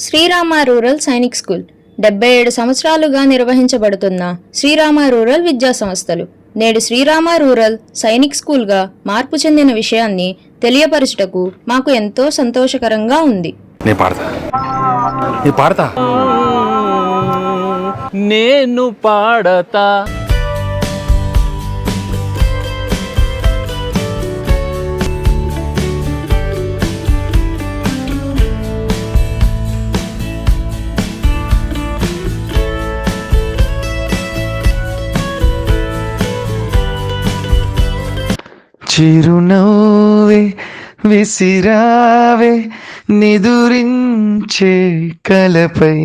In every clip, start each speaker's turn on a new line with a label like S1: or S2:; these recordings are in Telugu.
S1: Srirama rural Sainik school. డెబ్బై ఏడు సంవత్సరాలుగా నిర్వహించబడుతున్న శ్రీరామ రూరల్ విద్యా సంస్థలు. నేడు శ్రీరామ రూరల్ సైనిక్ స్కూల్గా మార్పు చెందిన విషయాన్ని తెలియపరచుటకు మాకు ఎంతో సంతోషకరంగా ఉంది.
S2: నేను పాడతా.
S3: చిరునవ్వే విసిరావే నిదురించే కలపై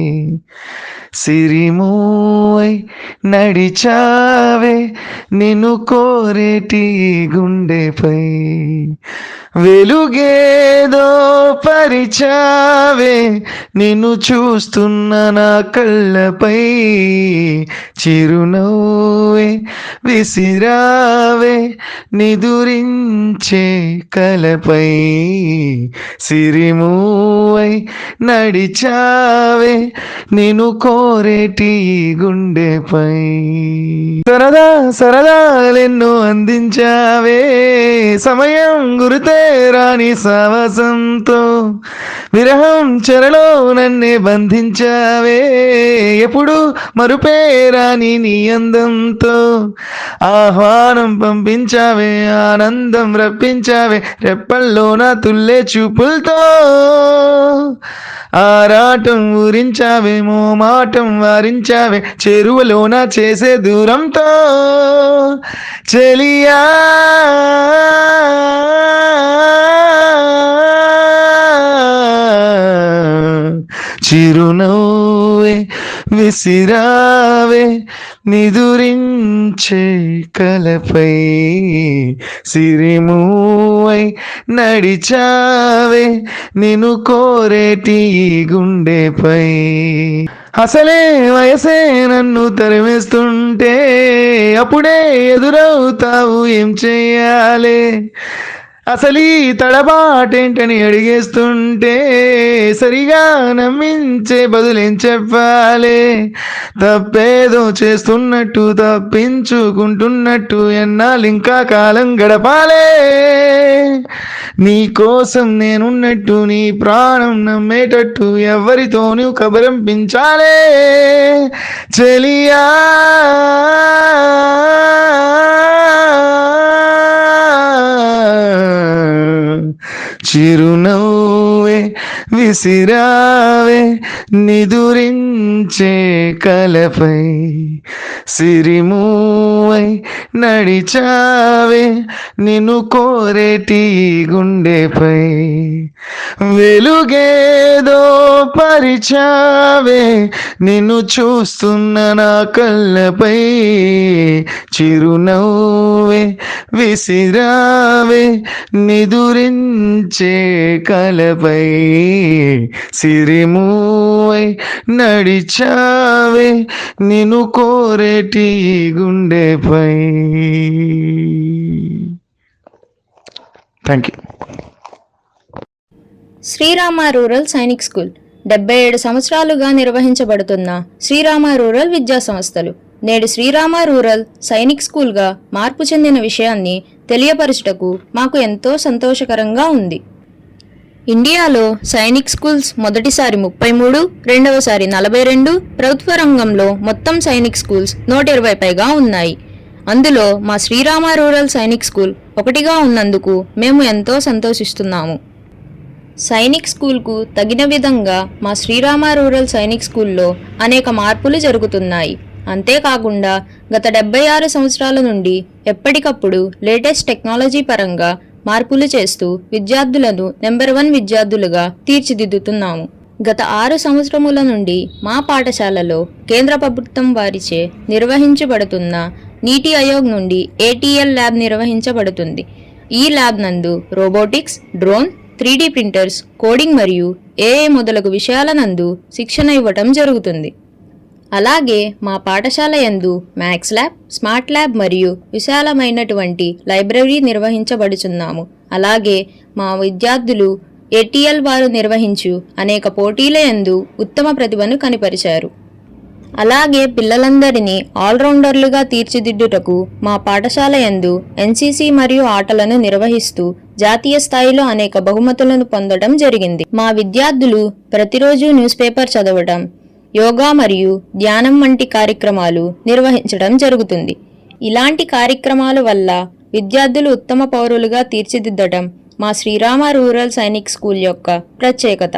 S3: సిరిమూవై నడిచావే నిన్ను కోరేటి గుండెపై. వెలుగేదో పరిచావే నిన్ను చూస్తున్న నా కళ్ళపై. చిరునవ్వే విసిరావే నిదురించే కలపై. సిరిమూవై నడిచావే నిన్ను కోరేటి గుండెపై. సరదా సరదాలెన్నో అందించావే. సమయం గురితే రాని సావసంతో విరహం చెరలో నన్నే బంధించావే. ఎప్పుడు మరుపేరాని నీ అందంతో. ఆహ్వానం పంపించావే ఆనందం రప్పించావే. రెప్పల్లో నా తుల్లే చూపులతో. ఆరాటం ఊరించావేమో మాటం వారించావే చెరువులోన చేసే దూరంతో చెలియా. చిరునవ్వే విసిరావే నిదురించే కలపై సిరిమూవై నడిచావే నిను కోరేటి గుండెపై. అసలే వయసే నన్ను తరిమేస్తుంటే అప్పుడే ఎదురవుతావు ఏం చెయ్యాలి అసలు ఈ తడబాటేంటని అడిగేస్తుంటే సరిగా నమ్మించే బదులేం చెప్పాలి? తప్పేదో చేస్తున్నట్టు తప్పించుకుంటున్నట్టు ఎన్నాళ్ళు ఇంకా కాలం గడపాలే? నీ కోసం నేనున్నట్టు నీ ప్రాణం నమ్మేటట్టు ఎవరితో నువ్వు కబరంపించాలే? చెలియా చిరునవ్వే విసిరావే నిదురించే కలపై సిరిమూవై నడిచావే నిన్ను కోరేటి గుండెపై వెలుగేదో పరిచావే నిన్ను చూస్తున్న నా కళ్ళపై చిరునవ్వే విసిరావే నిదురించే కలపై సిరిమూవై నడిచావే నిను కోరేటి గుండెపై thank you
S1: Srirama rural Sainik school. డెబ్బై ఏడు సంవత్సరాలుగా నిర్వహించబడుతున్న శ్రీరామ రూరల్ విద్యా సంస్థలు. నేడు శ్రీరామ రూరల్ సైనిక్ స్కూల్గా మార్పు చెందిన విషయాన్ని తెలియపరచుటకు మాకు ఎంతో సంతోషకరంగా ఉంది. ఇండియాలో సైనిక్ స్కూల్స్ మొదటిసారి ముప్పై మూడు రెండవసారి నలభై రెండు. ప్రభుత్వ రంగంలో మొత్తం సైనిక్ స్కూల్స్ నూట ఇరవై పైగా ఉన్నాయి. అందులో మా శ్రీరామ రూరల్ సైనిక్ స్కూల్ ఒకటిగా ఉన్నందుకు మేము ఎంతో సంతోషిస్తున్నాము. సైనిక్ స్కూల్కు తగిన విధంగా మా శ్రీరామ రూరల్ సైనిక్ స్కూల్లో అనేక మార్పులు జరుగుతున్నాయి. అంతేకాకుండా గత డెబ్బై ఆరు సంవత్సరాల నుండి ఎప్పటికప్పుడు లేటెస్ట్ టెక్నాలజీ పరంగా మార్పులు చేస్తూ విద్యార్థులను నెంబర్ వన్ విద్యార్థులుగా తీర్చిదిద్దుతున్నాము. గత ఆరు సంవత్సరముల నుండి మా పాఠశాలలో కేంద్ర ప్రభుత్వం వారిచే నిర్వహించబడుతున్న నీటి ఆయోగ్ నుండి ఏటీఎల్ ల్యాబ్ నిర్వహించబడుతుంది. ఈ ల్యాబ్ నందు robotics drone three printers coding మరియు ఏఏ మొదలగు విషయాల నందు శిక్షణ ఇవ్వటం జరుగుతుంది. అలాగే మా పాఠశాల యందు మ్యాథ్స్ ల్యాబ్ స్మార్ట్ ల్యాబ్ మరియు విశాలమైనటువంటి లైబ్రరీ నిర్వహించబడుచున్నాము. అలాగే మా విద్యార్థులు ఏటీఎల్ వారు నిర్వహించు అనేక పోటీల యందు ఉత్తమ ప్రతిభను కనిపరిచారు. అలాగే పిల్లలందరినీ ఆల్రౌండర్లుగా తీర్చిదిద్దుటకు మా పాఠశాల యందు ఎన్సీసీ మరియు ఆటలను నిర్వహిస్తూ జాతీయ స్థాయిలో అనేక బహుమతులను పొందడం జరిగింది. మా విద్యార్థులు ప్రతిరోజు న్యూస్ పేపర్ చదవడం యోగా మరియు ధ్యానం వంటి కార్యక్రమాలు నిర్వహించడం జరుగుతుంది. ఇలాంటి కార్యక్రమాల వల్ల విద్యార్థులు ఉత్తమ పౌరులుగా తీర్చిదిద్దడం మా శ్రీరామ రూరల్ సైనిక్ స్కూల్ యొక్క ప్రత్యేకత.